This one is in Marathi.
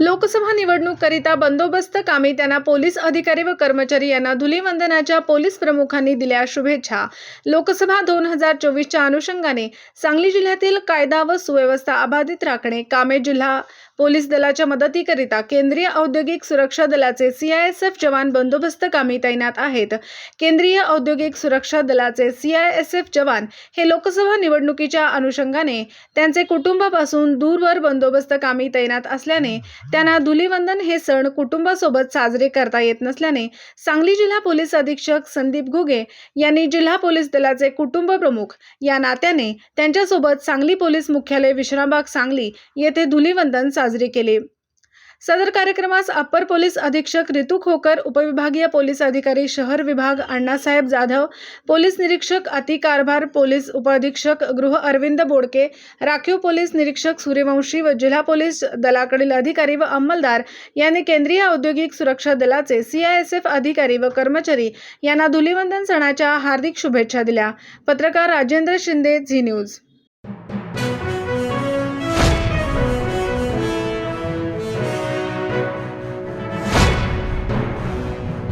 लोकसभा निवडणूककरिता बंदोबस्त कामी त्यांना पोलीस अधिकारी व कर्मचारी यांना धुलीवंदनाच्या पोलीस प्रमुखांनी दिल्या शुभेच्छा. लोकसभा दोन हजार चोवीसच्या अनुषंगाने सांगली जिल्ह्यातील कायदा व सुव्यवस्था अबाधित राखणे कामे जिल्हा पोलीस दलाच्या मदतीकरिता केंद्रीय औद्योगिक सुरक्षा दलाचे सीआयएसएफ जवान बंदोबस्त कामी तैनात आहेत. केंद्रीय औद्योगिक सुरक्षा दलाचे सीआयएसएफ जवान हे लोकसभा निवडणुकीच्या अनुषंगाने त्यांचे कुटुंबापासून दूरवर बंदोबस्त कामी तैनात असल्याने त्यांना धुलीवंदन हे सण कुटुंबासोबत साजरे करता येत नसल्याने सांगली जिल्हा पोलीस अधीक्षक संदीप घुगे यांनी जिल्हा पोलीस दलाचे कुटुंब प्रमुख या नात्याने त्यांच्यासोबत सांगली पोलीस मुख्यालय विश्रामबाग सांगली येथे धुलीवंदन साजरे केले. सदर कार्यक्रमास अप्पर पोलीस अधीक्षक रितू खोकर उपविभागीय पोलीस अधिकारी शहर विभाग अण्णासाहेब जाधव पोलीस निरीक्षक अति कारभार पोलीस उपअधीक्षक गृह अरविंद बोडके राखीव पोलीस निरीक्षक सूर्यवंशी व जिल्हा पोलीस दलाकडील अधिकारी व अंमलदार यांनी केंद्रीय औद्योगिक सुरक्षा दलाचे सीआयएसएफ अधिकारी व कर्मचारी यांना धुलीवंदन सणाच्या हार्दिक शुभेच्छा दिल्या. पत्रकार राजेंद्र शिंदे झी न्यूज.